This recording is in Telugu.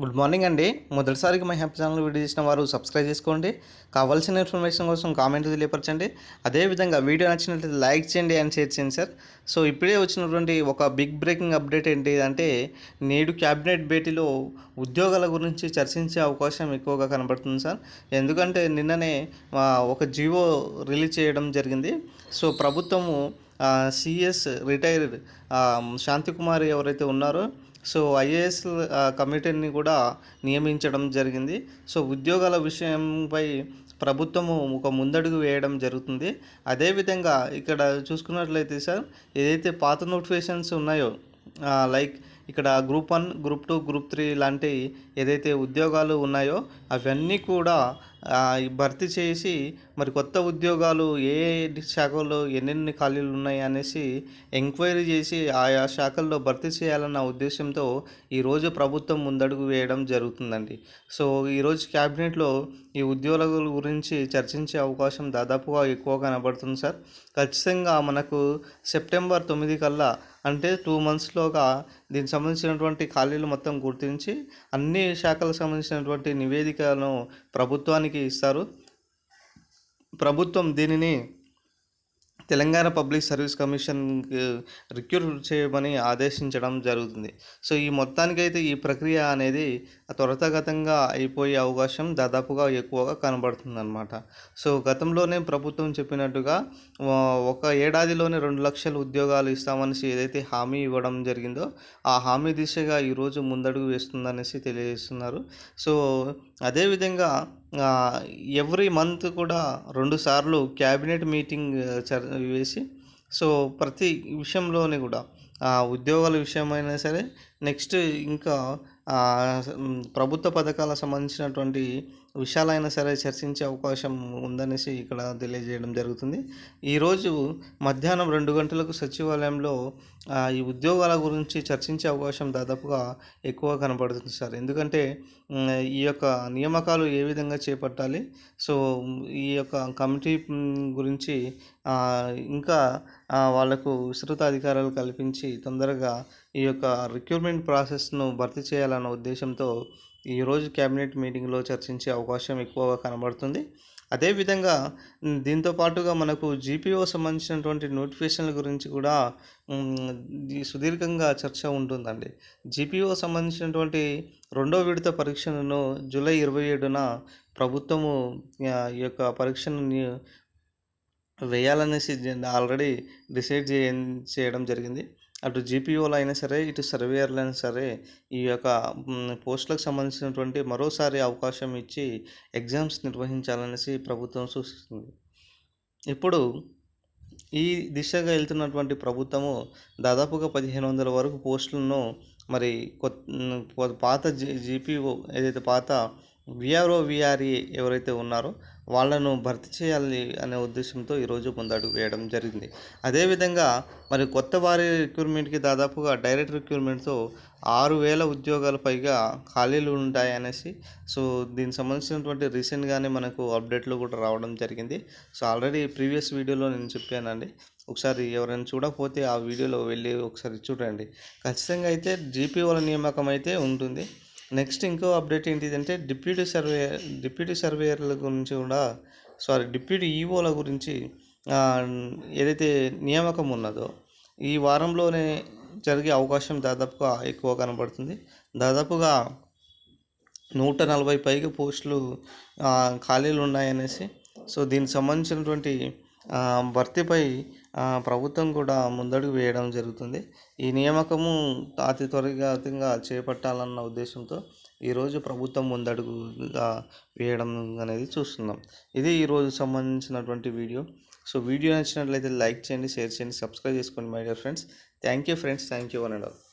గుడ్ మార్నింగ్ అండి. మొదటిసారిగా మా హ్యాపీ ఛానల్ వీడియో చేసిన వారు సబ్స్క్రైబ్ చేసుకోండి. కావాల్సిన ఇన్ఫర్మేషన్ కోసం కామెంట్ తెలియపరచండి. అదేవిధంగా వీడియో నచ్చినట్లయితే లైక్ చేయండి అండ్ షేర్ చేయండి సార్. సో ఇప్పుడే వచ్చినటువంటి ఒక బిగ్ బ్రేకింగ్ అప్డేట్ ఏంటి అంటే నేడు క్యాబినెట్ భేటీలో ఉద్యోగాల గురించి చర్చించే అవకాశం ఎక్కువగా కనబడుతుంది సార్. ఎందుకంటే నిన్ననే ఒక జీవో రిలీజ్ చేయడం జరిగింది. సో ప్రభుత్వము సిఎస్ రిటైర్డ్ శాంతికుమారి ఎవరైతే ఉన్నారో సో ఐఏఎస్ కమిటీని కూడా నియమించడం జరిగింది. సో ఉద్యోగాల విషయంపై ప్రభుత్వము ఒక ముందడుగు వేయడం జరుగుతుంది. అదేవిధంగా ఇక్కడ చూసుకున్నట్లయితే సార్ ఏదైతే పాత నోటిఫికేషన్స్ ఉన్నాయో లైక్ ఇక్కడ group one group two group three లాంటి ఏదైతే ఉద్యోగాలు ఉన్నాయో అవన్నీ కూడా భర్తీ చేసి మరి కొత్త ఉద్యోగాలు ఏ శాఖల్లో ఎన్నెన్ని ఖాళీలు ఉన్నాయి అనేసి ఎంక్వైరీ చేసి ఆయా శాఖల్లో భర్తీ చేయాలన్న ఉద్దేశంతో ఈరోజు ప్రభుత్వం ముందడుగు వేయడం జరుగుతుందండి. సో ఈరోజు క్యాబినెట్లో ఈ ఉద్యోగాల గురించి చర్చించే అవకాశం దాదాపుగా ఎక్కువ కనబడుతుంది సార్. ఖచ్చితంగా మనకు సెప్టెంబర్ తొమ్మిది కల్లా అంటే టూ మంత్స్లోగా దీనికి సంబంధించినటువంటి ఖాళీలు మొత్తం గుర్తించి అన్ని శాఖలకు సంబంధించినటువంటి నివేదికలను ప్రభుత్వానికి ఇస్తారు. ప్రభుత్వం దీనిని తెలంగాణ పబ్లిక్ సర్వీస్ కమిషన్కి రిక్రూట్ చేయమని ఆదేశించడం జరుగుతుంది. సో ఈ మొత్తానికైతే ఈ ప్రక్రియ అనేది త్వరితగతంగా అయిపోయే అవకాశం దాదాపుగా ఎక్కువగా కనబడుతుంది అనమాట సో గతంలోనే ప్రభుత్వం చెప్పినట్టుగా ఒక ఏడాదిలోనే రెండు లక్షల ఉద్యోగాలు ఇస్తామనేసి ఏదైతే హామీ ఇవ్వడం జరిగిందో ఆ హామీ దిశగా ఈరోజు ముందడుగు వేస్తుందనేసి తెలియజేస్తున్నారు. సో అదేవిధంగా ఎవ్రీ మంత్ కూడా రెండు సార్లు క్యాబినెట్ మీటింగ్ వేసి సో ప్రతి విషయంలోనే కూడా ఉద్యోగాల విషయమైనా సరే నెక్స్ట్ ఇంకా ప్రభుత్వ పథకాలకు సంబంధించినటువంటి విషయాలైనా సరే చర్చించే అవకాశం ఉందనేసి ఇక్కడ తెలియజేయడం జరుగుతుంది. ఈరోజు మధ్యాహ్నం రెండు గంటలకు సచివాలయంలో ఈ ఉద్యోగాల గురించి చర్చించే అవకాశం దాదాపుగా ఎక్కువ కనబడుతుంది సార్. ఎందుకంటే ఈ యొక్క నియామకాలు ఏ విధంగా చేపట్టాలి? సో ఈ యొక్క కమిటీ గురించి ఇంకా వాళ్ళకు వాళ్ళకు విస్తృత అధికారాలు కల్పించి తొందరగా ఈ యొక్క రిక్రూట్మెంట్ ప్రాసెస్ను భర్తీ చేయాలన్న ఉద్దేశంతో ఈరోజు క్యాబినెట్ మీటింగ్లో చర్చించే అవకాశం ఎక్కువగా కనబడుతుంది. అదేవిధంగా మ్, దీంతో పాటుగా మనకు జీపీఓ సంబంధించినటువంటి నోటిఫికేషన్ల గురించి కూడా సుదీర్ఘంగా చర్చ ఉంటుందండి. జీపీఓ సంబంధించినటువంటి రెండో విడత పరీక్షలను జూలై ఇరవై ఏడున ప్రభుత్వము ఈ యొక్క పరీక్షను వేయాలనేసి ఆల్రెడీ డిసైడ్ చేయ చేయడం జరిగింది. అటు జీపీఓలు అయినా సరే ఇటు సర్వేయర్లు అయినా సరే ఈ యొక్క పోస్టులకు సంబంధించినటువంటి మరోసారి అవకాశం ఇచ్చి ఎగ్జామ్స్ నిర్వహించాలనేసి ప్రభుత్వం సూచిస్తుంది. ఇప్పుడు ఈ దిశగా వెళ్తున్నటువంటి ప్రభుత్వము దాదాపుగా పదిహేను వందల వరకు పోస్టులను మరి కొత్త పాత జీ జీపీఓ ఏదైతే పాత విఆర్ఓ విఆర్ఏ ఎవరైతే ఉన్నారో వాళ్ళను భర్తీ చేయాలి అనే ఉద్దేశంతో ఈరోజు ముందడుగు వేయడం జరిగింది. అదేవిధంగా మరి కొత్త వారి రిక్రూట్మెంట్కి దాదాపుగా డైరెక్ట్ రిక్రూట్మెంట్తో ఆరు వేల ఉద్యోగాల పైగా ఖాళీలు ఉంటాయి అనేసి సో దీనికి సంబంధించినటువంటి రీసెంట్గానే మనకు అప్డేట్లు కూడా రావడం జరిగింది. సో ఆల్రెడీ ప్రీవియస్ వీడియోలో నేను చెప్పానండి. ఒకసారి ఎవరైనా చూడకపోతే ఆ వీడియోలో వెళ్ళి ఒకసారి చూడండి. ఖచ్చితంగా అయితే జీపీఓల నియామకం అయితే ఉంటుంది. నెక్స్ట్ ఇంకో అప్డేట్ ఏంటిదంటే డిప్యూటీ సర్వే డిప్యూటీ సర్వేయర్ల గురించి కూడా సారీ డిప్యూటీ ఈఓల గురించి ఏదైతే నియామకం ఉన్నదో ఈ వారంలోనే జరిగే అవకాశం దాదాపుగా ఎక్కువ కనబడుతుంది. దాదాపుగా నూట నలభై పైగా పోస్టులు ఖాళీలు ఉన్నాయనేసి సో దీనికి సంబంధించినటువంటి భర్తీపై ప్రభుత్వం కూడా ముందడుగు వేయడం జరుగుతుంది. ఈ నియామకము అతి త్వరితగతిగా చేపట్టాలన్న ఉద్దేశంతో ఈరోజు ప్రభుత్వం ముందడుగుగా వేయడం అనేది చూస్తున్నాం. ఇది ఈరోజు సంబంధించినటువంటి వీడియో. సో వీడియో నచ్చినట్లయితే లైక్ చేయండి షేర్ చేయండి సబ్స్క్రైబ్ చేసుకోండి my dear friends. Thank you friends. Thank you one and all.